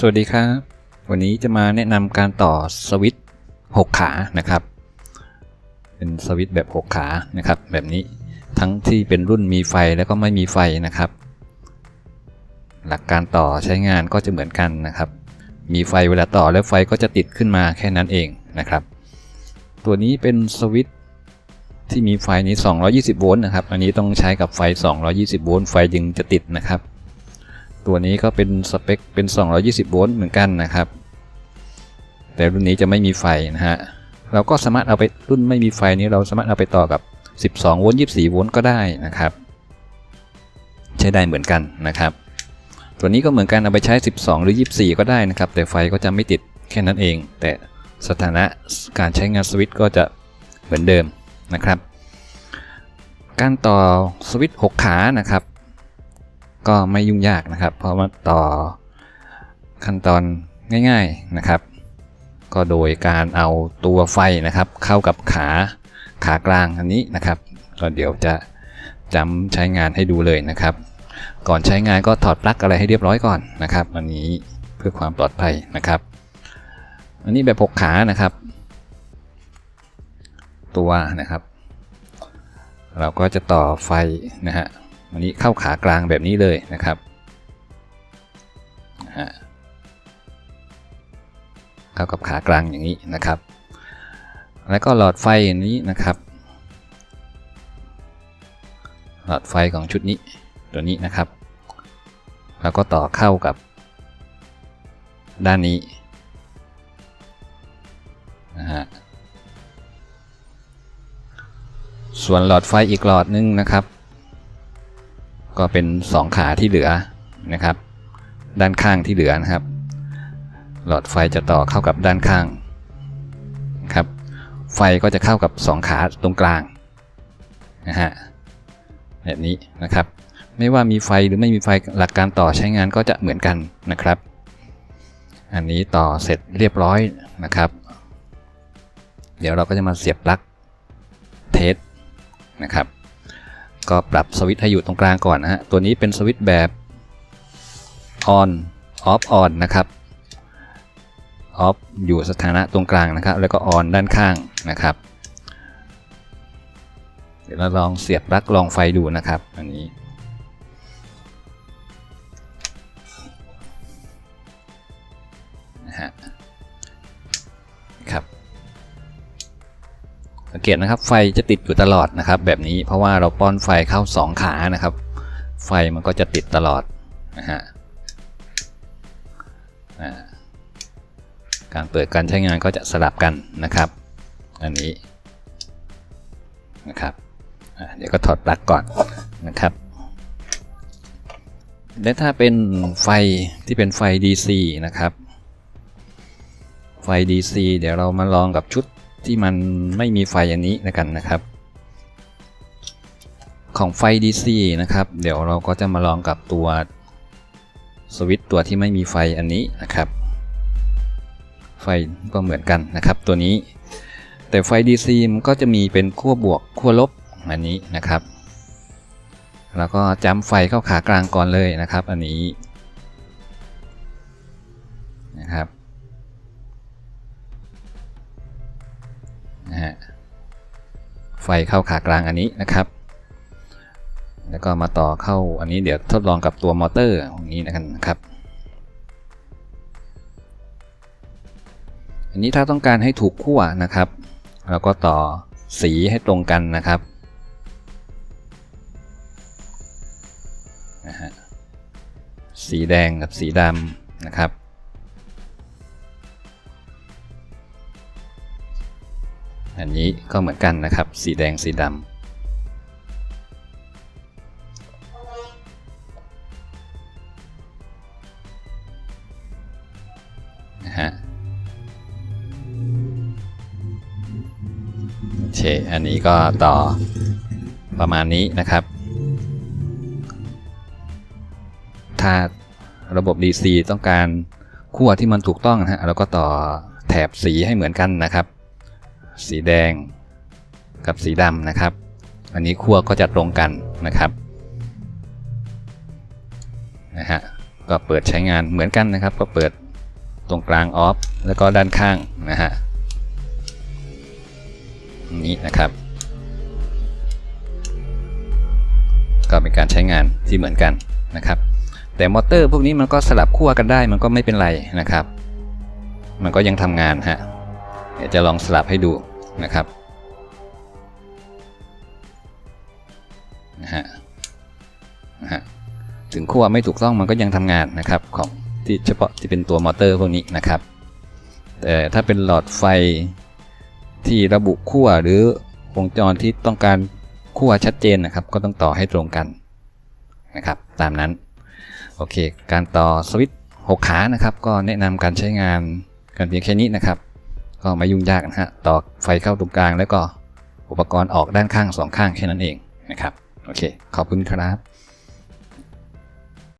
สวัสดีครับ วันนี้จะมาแนะนำการต่อสวิตช์6ขานะครับ เป็นสวิตช์แบบ 6 ขานะครับ แบบนี้ทั้งที่เป็นรุ่นมีไฟแล้วก็ไม่มีไฟนะครับ หลักการต่อใช้งานก็จะเหมือนกันนะครับ มีไฟเวลาต่อแล้วไฟก็จะติดขึ้นมาแค่นั้นเองนะครับ ตัวนี้เป็นสวิตช์ที่มีไฟนี้ 220 โวลต์นะครับ อันนี้ต้องใช้กับไฟ 220 โวลต์ไฟจึงจะติดนะครับ ตัวนี้ก็เป็นสเปคเป็น 220 โวลต์เหมือนกันนะครับ แต่รุ่นนี้จะไม่มีไฟนะฮะ เราก็สามารถเอาไปรุ่นไม่มีไฟนี้เราสามารถเอาไปต่อกับ 12 โวลต์ 24 โวลต์ก็ได้นะครับ ใช้ได้เหมือนกันนะครับ ตัวนี้ก็เหมือนกันเอาไปใช้ 12 หรือ 24 ก็ได้นะครับ แต่ไฟก็จะไม่ติดแค่นั้นเอง แต่สถานะการใช้งานสวิตช์ก็จะเหมือนเดิมนะครับ การต่อสวิตช์ 6 ขานะครับ ก็ไม่ยุ่งยากนะครับ เพราะว่าต่อขั้นตอนง่ายๆนะครับ ก็โดยการเอาตัวไฟนะครับ เข้ากับขาขากลางอันนี้นะครับ ก็เดี๋ยวจะจำใช้งานให้ดูเลยนะครับ ก่อนใช้งานก็ถอดปลั๊กอะไรให้เรียบร้อยก่อนนะครับ อันนี้เพื่อความปลอดภัยนะครับ อันนี้แบบ6ขานะครับ ตัวนะครับ เราก็จะต่อไฟนะฮะ อันนี้เข้าขากลางแบบนี้เลยนะครับเข้ากับขากลางอย่างนี้นะครับ แล้วก็หลอดไฟอันนี้นะครับ หลอดไฟของชุดนี้ตัวนี้นะครับ แล้วก็ต่อเข้ากับด้านนี้นะฮะส่วนหลอดไฟอีกหลอดนึงนะครับ ก็เป็น 2 ขาที่เหลือนะครับ ด้านข้างที่เหลือนะครับ หลอดไฟจะต่อเข้ากับด้านข้างครับ ไฟก็จะเข้ากับ 2 ขาตรงกลางนะฮะแบบนี้นะครับ ไม่ว่ามีไฟหรือไม่มีไฟหลักการต่อใช้งานก็จะเหมือนกันนะครับ อันนี้ต่อเสร็จเรียบร้อยนะครับ เดี๋ยวเราก็จะมาเสียบปลั๊กเทสนะครับ ก็ปรับสวิตช์ให้อยู่ตรงกลางก่อนนะฮะ ตัวนี้เป็นสวิตช์แบบ on off on นะครับ off อยู่สถานะตรงกลางนะครับ แล้วก็ on ด้านข้างนะครับ เดี๋ยวเราลองเสียบปลั๊กลองไฟดูนะครับ อันนี้นะฮะครับ สังเกตนะครับไฟจะติดอยู่ตลอดนะครับ แบบนี้เพราะว่าเราป้อนไฟเข้า 2 ขานะครับ ไฟมันก็จะติดตลอดนะฮะการเปิดการใช้งานก็จะสลับกันนะครับอันนี้นะครับเดี๋ยวก็ถอดปลั๊กก่อนนะครับและถ้าเป็นไฟที่เป็นไฟ DC นะครับ ไฟ DC เดี๋ยวเรามาลองกับชุด ที่มันไม่มีไฟอันนี้นะกันนะครับ ของไฟ DC นะครับ เดี๋ยวเราก็จะมาลองกับตัวสวิตตัวที่ไม่มีไฟอันนี้นะครับ ไฟก็เหมือนกันนะครับตัวนี้ แต่ไฟ DC มันก็จะมีเป็นขั้วบวกขั้วลบอันนี้นะครับ แล้วก็จำไฟเข้าขากลางก่อนเลยนะครับ อันนี้นะครับ นะฮะไฟเข้าขากลางอันนี้นะครับ แล้วก็มาต่อเข้าอันนี้เดี๋ยวทดลองกับตัวมอเตอร์ตรงนี้นะครับ อันนี้ถ้าต้องการให้ถูกขั้วนะครับเราก็ต่อสีให้ตรงกันนะครับนะฮะสีแดงกับสีดำนะครับ อันนี้ก็เหมือนกันนะครับ สีแดงสีดำนะฮะโอเคอันนี้ก็ต่อประมาณนี้นะครับ ถ้าระบบ DC ต้องการขั้วที่มันถูกต้องนะฮะเราก็ต่อแถบสีให้เหมือนกันนะครับ สีแดงกับสีดำนะครับ อันนี้ขั้วก็จะตรงกันนะครับนะฮะก็เปิดใช้งานเหมือนกันนะครับ ก็เปิดตรงกลางออฟแล้วก็ด้านข้างนะฮะนี้นะครับ ก็เป็นการใช้งานที่เหมือนกันนะครับ แต่มอเตอร์พวกนี้มันก็สลับขั้วกันได้มันก็ไม่เป็นไรนะครับ มันก็ยังทำงานฮะ จะลองสลับให้ดูนะครับนะฮะนะฮะถึงขั้วไม่ถูกต้องมันก็ยังทำงานนะครับของที่เฉพาะที่เป็นตัวมอเตอร์พวกนี้นะครับ แต่ถ้าเป็นหลอดไฟที่ระบุขั้วหรือวงจรที่ต้องการขั้วชัดเจนนะครับ ก็ต้องต่อให้ตรงกันนะครับ ตามนั้นโอเค การต่อสวิตช์หกขานะครับ ก็แนะนำการใช้งานกันเพียงแค่นี้นะครับ ก็ไม่ยุ่งยากนะฮะต่อไฟเข้าตรงกลางแล้วก็อุปกรณ์ออกด้านข้างสองข้างแค่นั้นเองนะครับ โอเค ขอบคุณครับ